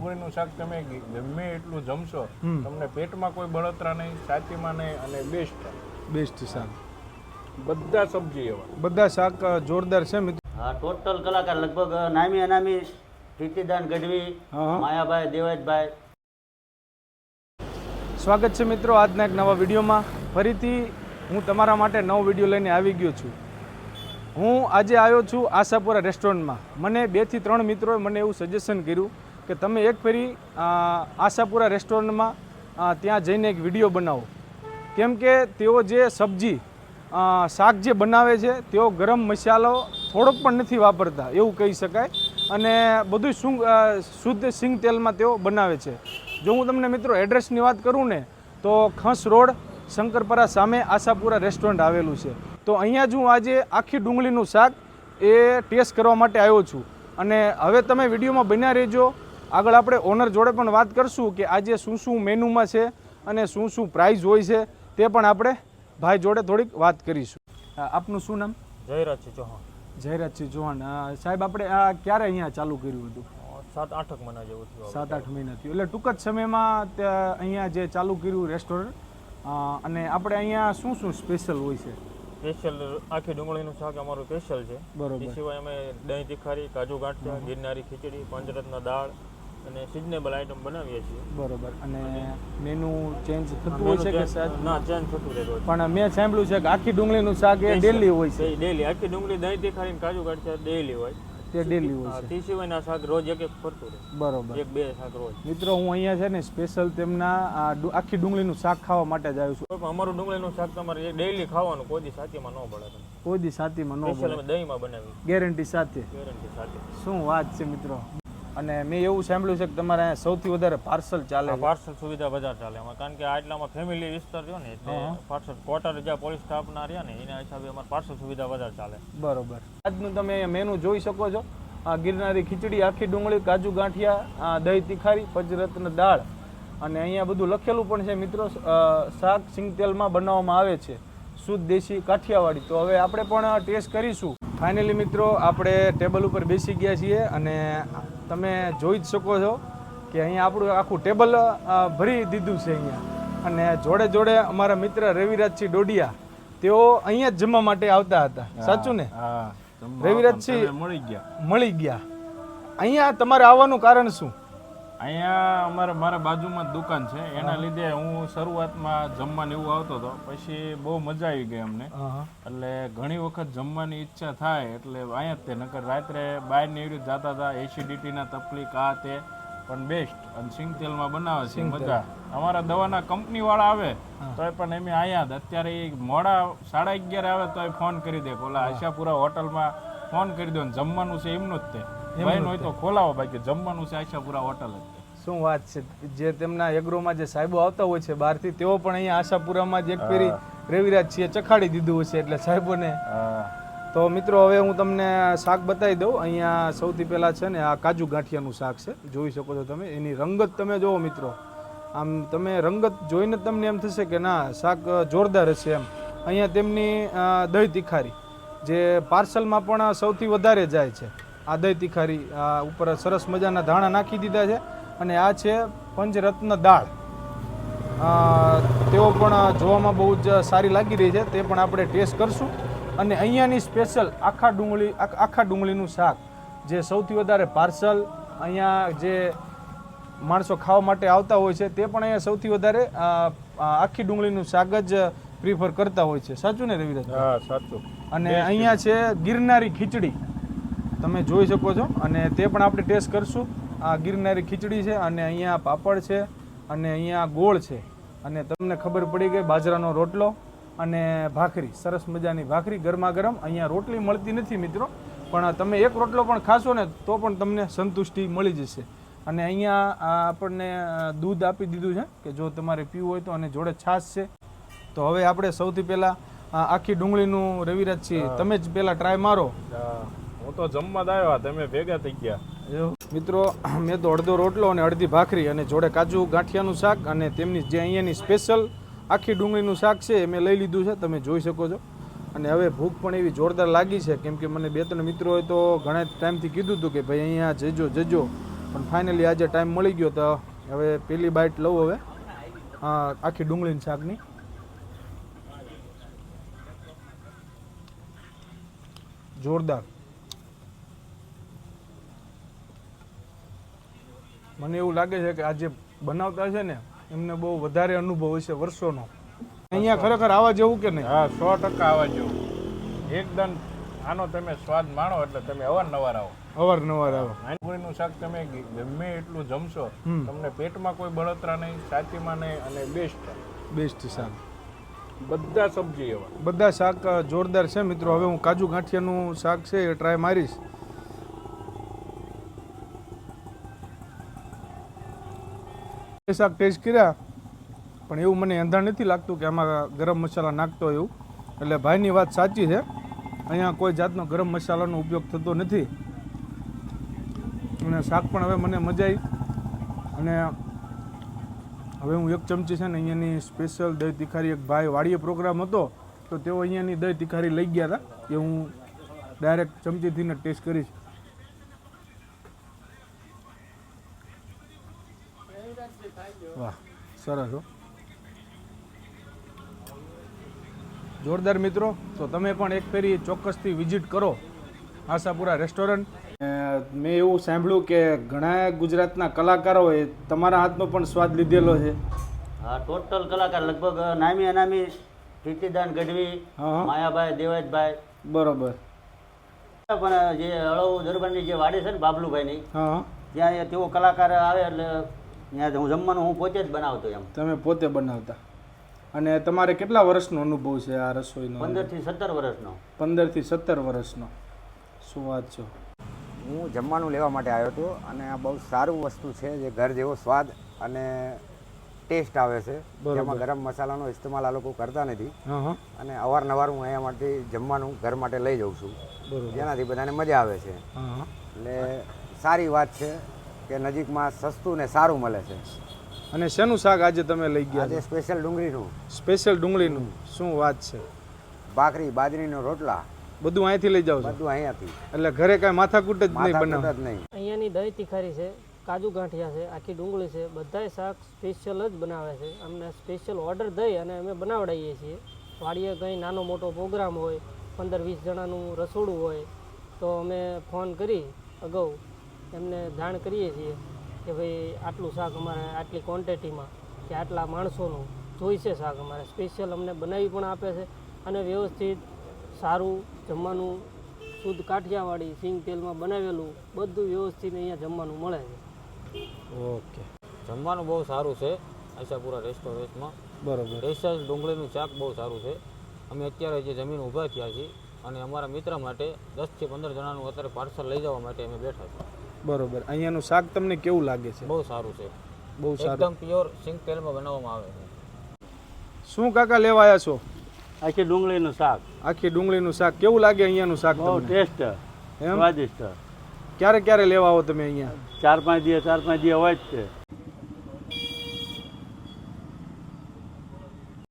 ડુંગળીનું શાક તમે ગમે એટલું જમશો તમને પેટમાં કોઈ બળતરા નહીં છાતીમાં નહીં અને બેસ્ટ. બેસ્ટ શાક. બધા સબ્જી એવા. બધા શાક જોરદાર છે મિત્રો. હા ટોટલ કલાકાર લગભગ નામી અનામી પ્રીતિદાન ગઢવી. માયાભાઈ દેવાજભાઈ સ્વાગત છે મિત્રો આજના એક નવા વિડીયોમાં. ફરીથી હું તમારા માટે નવો વીડિયો લઈને આવી ગયો છું. હું આજે આવ્યો છું આશાપુરા રેસ્ટોરન્ટમાં. મને બેથી ત્રણ મિત્રોએ મને એવું સજેશન કર્યું કે તમે એક ફેરી આશાપુરા રેસ્ટોરન્ટમાં ત્યાં જઈને એક વીડિયો બનાવો. કેમ કે તેઓ જે સબ્જી શાક જે બનાવે છે, તેઓ ગરમ મસાલો થોડોક પણ નથી વાપરતા, એવું કહી શકાય. અને બધું શું શુદ્ધ સિંગ તેલમાં તેઓ બનાવે છે. જો હું તમને મિત્રો એડ્રેસની વાત કરું ને, તો ખંસ રોડ, શંકરપરા સામે આશાપુરા રેસ્ટોરન્ટ આવેલું છે. તો અહીંયા જ હું આજે આખી ડુંગળીનું શાક એ ટેસ્ટ કરવા માટે આવ્યો છું. અને હવે તમે વિડીયોમાં બન્યા રહેજો. આગળ આપણે ઓનર જોડે પણ વાત કરશું કે આજે શું શું મેનુમાં છે અને શું શું પ્રાઇઝ હોય છે તે પણ આપણે ભાઈ જોડે થોડીક વાત કરીશું. આપનું શું નામ? જયરાજ છે ચૌહાણ. જયરાજસિંહ ચૌહાણ. સાહેબ આપણે આ ક્યારે અહીંયા ચાલુ કર્યું હતું? સાત આઠક મહિના જેવું થયું સાત આઠ મહિના થયું. એટલે ટૂંક જ સમયમાં ત્યાં અહીંયા જે ચાલુ કર્યું રેસ્ટોરન્ટ અને આપણે અહીંયા શું શું સ્પેશિયલ હોય છે? સ્પેશિયલ આખી ડુંગળીનું શાક અમારું સ્પેશિયલ છે. બરોબર. સિવાય અમે દહીં તીખારી કાજુ ગાંઠિયા ગિરનારી ખીચડી પંચરત્ન દાળ અને સિઝનેબલ આઇટમ બનાવીએ છીએ. બરોબર. અને મેનુ ચેન્જ થતું હોય છે કે ના ચેન્જ થતું રહેતું હોય પણ મેં સાંભળ્યું છે કે આખી ડુંગળીનું શાક એ ડેલી હોય છે. ડેલી આખી ડુંગળી દહીં દેખાડીને કાજુ ગાંઠિયા ડેલી હોય. તે ડેલી હોય છે. તે સિવાયના શાક રોજ એક એક ફરતું રહે. બરોબર. એક બે શાક રોજ. મિત્રો હું અહીંયા છે ને સ્પેશિયલ તેમના આખી ડુંગળીનું શાક ખાવા માટે જ આવ્યો છું. અમારું ડુંગળીનું શાક તમારે ડેલી ખાવાનું કોઈ સાચીમાં ન પડે કોઈ દી સાતીમાં ન પડે દહીંમાં બનાવી ગેરંટી સાથે. ગેરંટી સાથે. શું વાત છે મિત્રો. અને મેં એવું સાંભળ્યું છે કે તમારે સૌથી વધારે પાર્સલ ચાલે પાર્સલ સુવિધા વધારે ચાલે. એમાં કારણ કે આટલામાં ફેમિલી વિસ્તાર રહ્યો ને એટલે પાર્સલ ક્વાર્ટર જ્યાં પોલીસ સ્ટાફના રહ્યા ને એના હિસાબે અમારે પાર્સલ સુવિધા વધારે ચાલે. બરોબર. આજનું તમે મેનુ જોઈ શકો છો. આ ગિરનારી ખીચડી આખી ડુંગળી કાજુ ગાંઠિયા દહીં તીખારી પંચરત્ન દાળ. અને અહીંયા બધું લખેલું પણ છે મિત્રો શાક સિંગતેલમાં બનાવવામાં આવે છે. શુદ્ધ દેશી કાઠિયાવાડી. તો હવે આપણે પણ ટેસ્ટ કરીશું. ફાઇનલી મિત્રો આપણે ટેબલ ઉપર બેસી ગયા છીએ અને તમે જોઈ જ શકો છો કે અહીંયા આપણું આખું ટેબલ ભરી દીધું છે અહીંયા. અને જોડે જોડે અમારા મિત્ર રવિરાજસિંહ ડોડિયા તેઓ અહીંયા જ જમવા માટે આવતા હતા. સાચું ને? રવિરાજસિંહ મળી ગયા. મળી ગયા. અહીંયા તમારે આવવાનું કારણ શું? અહીંયા અમારે મારા બાજુમાં જ દુકાન છે. એના લીધે હું શરૂઆતમાં જમવાનું એવું આવતો હતો. પછી બહુ મજા આવી ગઈ અમને. એટલે ઘણી વખત જમવાની ઈચ્છા થાય એટલે અહીંયા જ તે. નકર રાત્રે બહાર ને એવી રીતે જતા હતા એસિડિટીના તકલીફ આ તે. પણ બેસ્ટ અને સિંગ તેલમાં બનાવે છે મજા. અમારા દવાના કંપની વાળા આવે તોય પણ એમ અહીંયા જ. અત્યારે એ મોડા સાડા અગિયાર આવે તોય ફોન કરી દે. ઓલા આશાપુરા હોટલમાં ફોન કરી દો જમવાનું છે એમનું જ તે. ભાઈ હોય તો ખોલાવો બાકી જમવાનું છે આશાપુરા હોટલ જ. શું વાત છે? જે તેમના એગ્રોમાં જે સાહેબો આવતા હોય છે બહારથી તેઓ પણ અહીંયા આશાપુરામાં જ એક ફેરી રેવિરાજ છીએ ચખાડી દીધું હશે એટલે સાહેબોને. તો મિત્રો હવે હું તમને શાક બતાવી દઉં. અહીંયા સૌથી પહેલાં છે ને આ કાજુ ગાંઠિયાનું શાક છે. જોઈ શકો છો તમે. એની રંગત તમે જુઓ મિત્રો. આમ તમે રંગત જોઈને તમને એમ થશે કે ના શાક જોરદાર હશે એમ. અહીંયા તેમની દહીં તિખારી જે પાર્સલમાં પણ સૌથી વધારે જાય છે. આ દહીં તિખારી આ ઉપર સરસ મજાના ધાણા નાખી દીધા છે અને આ છે પંચરત્ન દાળ. તેઓ પણ જોવામાં બહુ જ સારી લાગી રહી છે તે પણ આપણે ટેસ્ટ કરશું. અને અહીંયાની સ્પેશિયલ આખા ડુંગળી આખ- ડુંગળીનું શાક જે સૌથી વધારે પાર્સલ અહીંયા જે માણસો ખાવા માટે આવતા હોય છે તે પણ અહીંયા સૌથી વધારે આખી ડુંગળીનું શાક જ પ્રિફર કરતા હોય છે. સાચું ને રવિરાજ? હા સાચું. અને અહીંયા છે ગિરનારી ખીચડી. તમે જોઈ શકો છો અને તે પણ આપણે ટેસ્ટ કરશું. આ ગિરનારી ખીચડી છે અને અહીંયા પાપડ છે અને અહીંયા ગોળ છે. અને તમને ખબર પડી ગઈ બાજરાનો રોટલો અને ભાખરી. સરસ મજાની ભાખરી ગરમા ગરમ અહીંયા રોટલી મળતી નથી મિત્રો પણ તમે એક રોટલો પણ ખાશો ને તો પણ તમને સંતુષ્ટિ મળી જશે. અને અહીંયા આપણને દૂધ આપી દીધું છે કે જો તમારે પીવું હોય તો અને જોડે છાશ છે. તો હવે આપણે સૌથી પહેલાં આખી ડુંગળીનું રવિરાજ છીએ. તમે જ પહેલાં ટ્રાય મારો. હા. તો જમવા જ આવ્યા તમે ભેગા થઈ ગયા. મિત્રો, મેં તો અડધો રોટલો અને અડધી ભાખરી અને જોડે કાજુ ગાંઠિયાનું શાક અને તેમની જે અહીંયાની સ્પેશિયલ આખી ડુંગળીનું શાક છે એ મેં લઈ લીધું છે, તમે જોઈ શકો છો. અને હવે ભૂખ પણ એવી જોરદાર લાગી છે, કેમ કે મને બે ત્રણ મિત્રોએ તો ઘણા ટાઈમથી કીધું હતું કે ભાઈ અહીંયા જજો જજો. પણ ફાઇનલી આજે ટાઈમ મળી ગયો તો હવે પેલી બાઇટ લઉં હવે. આખી ડુંગળીની શાકની. જોરદાર. મને એવું લાગે છે કે આ જે બનાવતા છે ને એમને બહુ વધારે અનુભવ હશે વર્ષોનો. અહીંયા ખરેખર આવા જેવું કે નહીં? હા સો ટકા આવા જેવું. એકદમ આનો તમે સ્વાદ માણો એટલે તમે અવારનવાર આવો. અવારનવાર આવો. નાનપુરીનું શાક તમે ગમે એટલું જમશો. તમને પેટમાં કોઈ બળતરા નહીં છાતીમાં નહીં અને બેસ્ટ બેસ્ટ શાક. બધા સબ્જી એવા. બધા શાક જોરદાર છે મિત્રો. હવે હું કાજુ ગાંઠિયાનું શાક છે એ ટ્રાય મારીશ. શાક ટેસ્ટ કર્યા. પણ એવું મને અંધાર નથી લાગતું કે આમાં ગરમ મસાલા નાખતો એવું. એટલે ભાઈની વાત સાચી છે. અહીંયા કોઈ જાતનો ગરમ મસાલાનો ઉપયોગ થતો નથી. અને શાક પણ હવે મને મજા આવી. અને હવે હું એક ચમચી છે ને અહીંયાની સ્પેશિયલ દહીં તિખારી એક ભાઈ વાડીએ પ્રોગ્રામ હતો. તો તેઓ અહીંયાની દહીં તિખારી લઈ ગયા હતા. એ હું ડાયરેક્ટ ચમચીથી ને ટેસ્ટ કરીશ. વાહ સરસ હો. જોરદાર મિત્રો તો તમે પણ એક ફેરી ચોક્કસથી વિઝિટ કરો આશાપુરા રેસ્ટોરન્ટ. મેં એવું સાંભળ્યું કે ઘણા ગુજરાતના કલાકારોએ તમારા હાથનો પણ સ્વાદ લીધેલો છે. હા ટોટલ કલાકાર લગભગ નામી અનામી કીર્તિદાન ગઢવી હા. માયાભાઈ દેવાજભાઈ. બરોબર. પણ જે અળવ દરબારની જે વાડી છે ને બાબલુભાઈની હા ત્યાં તેઓ કલાકાર આવે એટલે ત્યાં હું જમવાનું હું પોતે જ બનાવતો એમ. તમે પોતે બનાવતા. અને તમારે કેટલા વર્ષનો અનુભવ છે આ રસોઈનો? પંદરથી સત્તર વર્ષનો. પંદરથી સત્તર વર્ષનો. શું વાત છે? હું જમવાનું લેવા માટે આવ્યો હતો અને આ બહુ સારું વસ્તુ છે જે ઘર જેવો સ્વાદ અને ટેસ્ટ આવે છે. જેમાં ગરમ મસાલાનો ઇસ્તેમાલ આ લોકો કરતા નથી. હા હા. અને અવારનવાર હું અહીંયા માટે જમવાનું ઘર માટે લઈ જાઉં છું. જેનાથી બધાને મજા આવે છે. એટલે સારી વાત છે. કે નજીકમાં સસ્તું ને સારું મળે છે. અને શેનું શાક આજે તમે લઈ ગયા આજે સ્પેશિયલ ડુંગળીનું. સ્પેશિયલ ડુંગળીનું. શું વાત છે? ભાખરી બાજરીનો રોટલા. બધું અહીંથી લઈ જાવ બધું અહીંયાથી. એટલે ઘરે કાંઈ માથાકૂટ જ નહીં બનાવ જ નહીં. અહીંયાની દહીં તીખારી છે કાજુ ગાંઠિયા છે આખી ડુંગળી છે બધાય શાક સ્પેશિયલ જ બનાવે છે. અમને સ્પેશિયલ ઓર્ડર દઈ અને અમે બનાવડાવીએ છીએ. વાડીએ કંઈ નાનો મોટો પ્રોગ્રામ હોય પંદર વીસ જણાનું રસોડું હોય તો અમે ફોન કરી અગાઉ એમને જાણ કરીએ છીએ કે ભાઈ આટલું શાક અમારે આટલી ક્વોન્ટિટીમાં કે આટલા માણસોનું જોઈશે શાક અમારે. સ્પેશિયલ અમને બનાવી પણ આપે છે અને વ્યવસ્થિત સારું જમવાનું શુદ્ધ કાઠિયાવાડી સિંગ તેલમાં બનાવેલું બધું વ્યવસ્થિત અહીંયા જમવાનું મળે છે. ઓકે. જમવાનું બહુ સારું છે આશાપુરા રેસ્ટોરન્ટમાં બરાબર. સ્પેશિયલ ડુંગળીનું શાક બહુ સારું છે. અમે અત્યારે જે જમીન ઊભા થયા છીએ અને અમારા મિત્ર માટે દસથી પંદર જણાનું અત્યારે પાર્સલ લઈ જવા માટે અમે બેઠા છીએ. બરોબર. અહીંયાનું શાક તમને કેવું લાગે છે? બહુ સારું છે. બહુ સારું. એકદમ પ્યોર સિંગ તેલમાં બનાવવામાં આવે છે. શું કાકા લેવા આવ્યા છો? આખી ડુંગળીનું શાક. આખી ડુંગળીનું શાક. કેવું લાગે અહીંયાનું શાક બહુ તમને? ટેસ્ટ. એમ? સ્વાદિષ્ટ. ક્યારે ક્યારે લેવા આવો તમે અહીંયા? ચાર પાંચ દિવસ ચાર પાંચ દિવસ હોય જ છે.